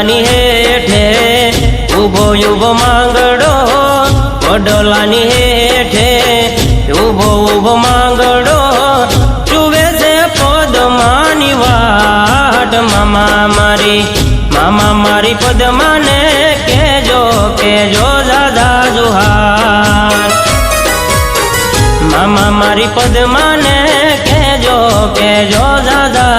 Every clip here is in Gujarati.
વડલાની હેઠે ઊભો ઊભો માંગડો વડલાની હેઠે ઊભો ઊભો માંગડો ચુવે છે પદમાની વાટ મામા મારી મામા મારી પદમાને કેજો કેજો દાદા જુહાર મામા મારી પદમાને કેજો કેજો દાદા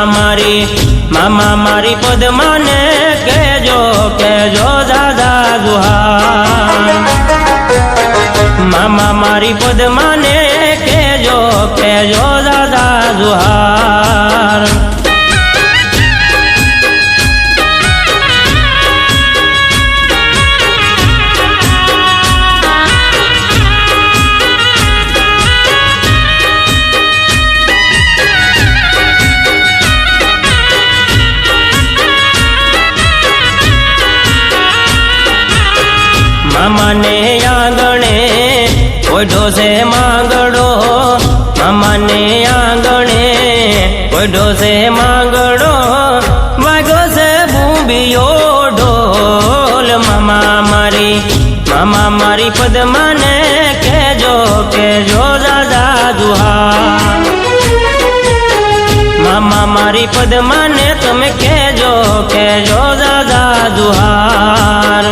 મામા મારી મામા મારી પદમાને કેજો કેજો દાદા જુહાર મામા મારી પદમાને કેજો કેજો દાદા જુહાર ઓઢો છે માંગડો મામાને આંગણે ઓઢો છે માંગડો વાગ્યો છે બૂંબીયો ઢોલ મામા મારી મામા મારી પદમાને કેજો કેજો દાદા દુહા મામા મારી પદમાને તમે કેજો કેજો દાદા દુહાર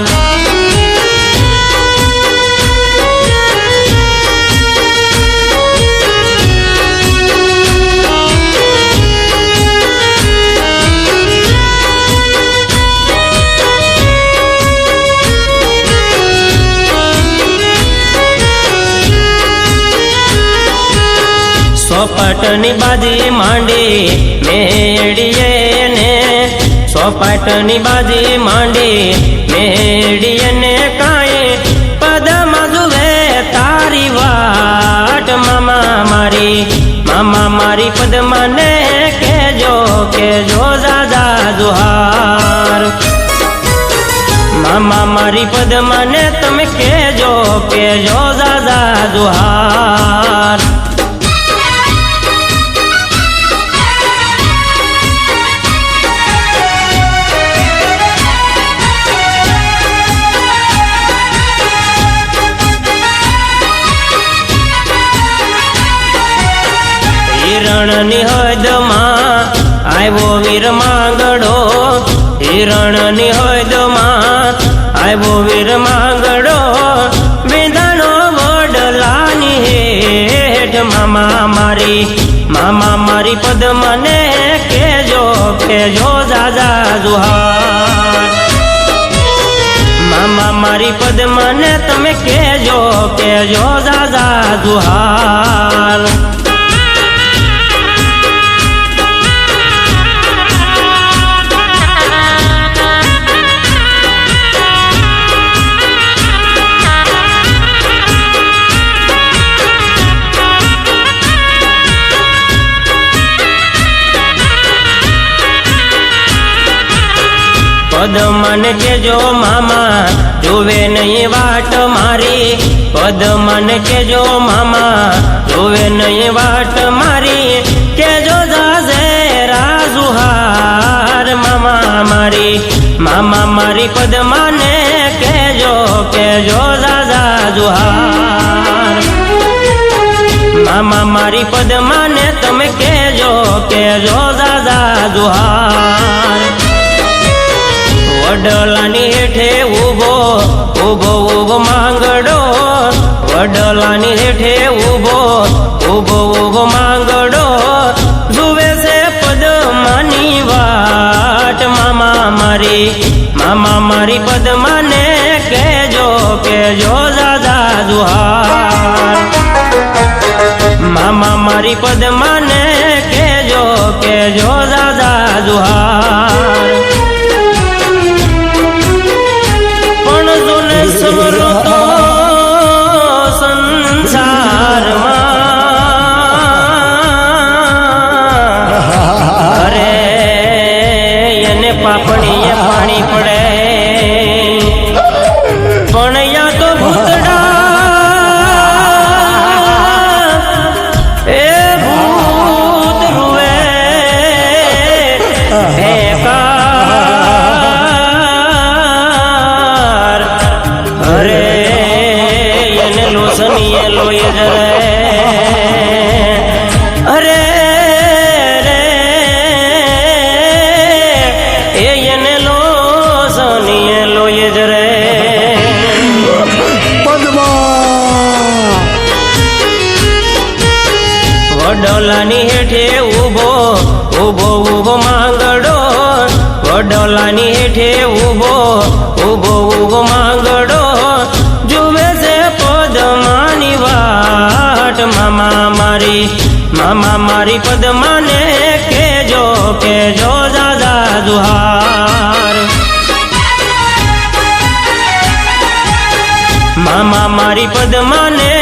સોપાટની બાજી માંડી, મેળીએ ને. સોપાટની બાજી માંડી, મેળીએ ને કાંઈ. પદમાં જુએ તારી વાટ, મામા મારી. મામા મારી પદમાને કેજો કેજો દાદા જુહાર. મામા મારી પદમાને તમે કેજો કેજો દાદા જુહાર. હિરણની હદમાં આવ્યો વીર માંગડો. હિરણની હદમાં આવ્યો વીર માંગડો. વિધાનો વડલાની હેઠ મામા મારી મામા મારી પદમને કેજો કેજો દાદા જુહાર. મામા મારી પદમને તમે કેજો કેજો દાદા જુહાર. પદ મને કેજો મામા, જોવે નહીં વાટ મારી. પદ મને કેજો મામા, જોવે નહીં વાટ મારી. કેજો જાજે રાજુહાર મામા મારી. મામા મારી પદ મને કેજો કેજો જાજા જુહાર. મામા મારી પદમાને તમે કેજો કેજો દાદા જુહાર. વડલાની હેઠે ઊભો ઊભો ઊભો માંગડો. વડલાની હેઠે ઊભો ઊભો ઊભો માંગડો. જુએ છે પદમાની વાટ. મામા મારી મામા મારી પદમાને કેજો કેજો દાદા જુહાર. મામા મારી પદમાને કેજો કેજો દાદા જુહાર. વડોલાની હેઠે ઊભો ઊભો ઊભો માંગડો વડોલાની હેઠે ઊભો ઊભો ઊભો માંગડો જુએ છે પદમાની વાટ મામા મારી મામા મારી પદમાને કેજો કેજો દાદા દુહાર મામા મારી પદમાને કેજો કેજો દાદા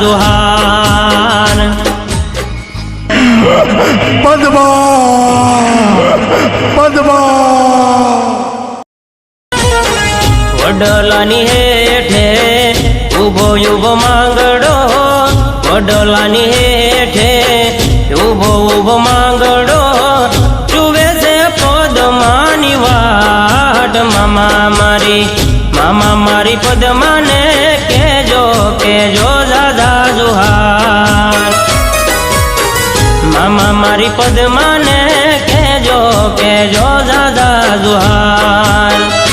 દુહાર પદ્મા પદ્મા વડલાની હેઠે ઊભો ઊભો માંગડો વડલાની હેઠે ઊભો ઊભો માંગડો ચુવે છે પદમાની વાટ મામા મારી મામા મારી પદમાને કેજો કેજો મારી પદ્માને કેજો કેજો દાદા જુહાર.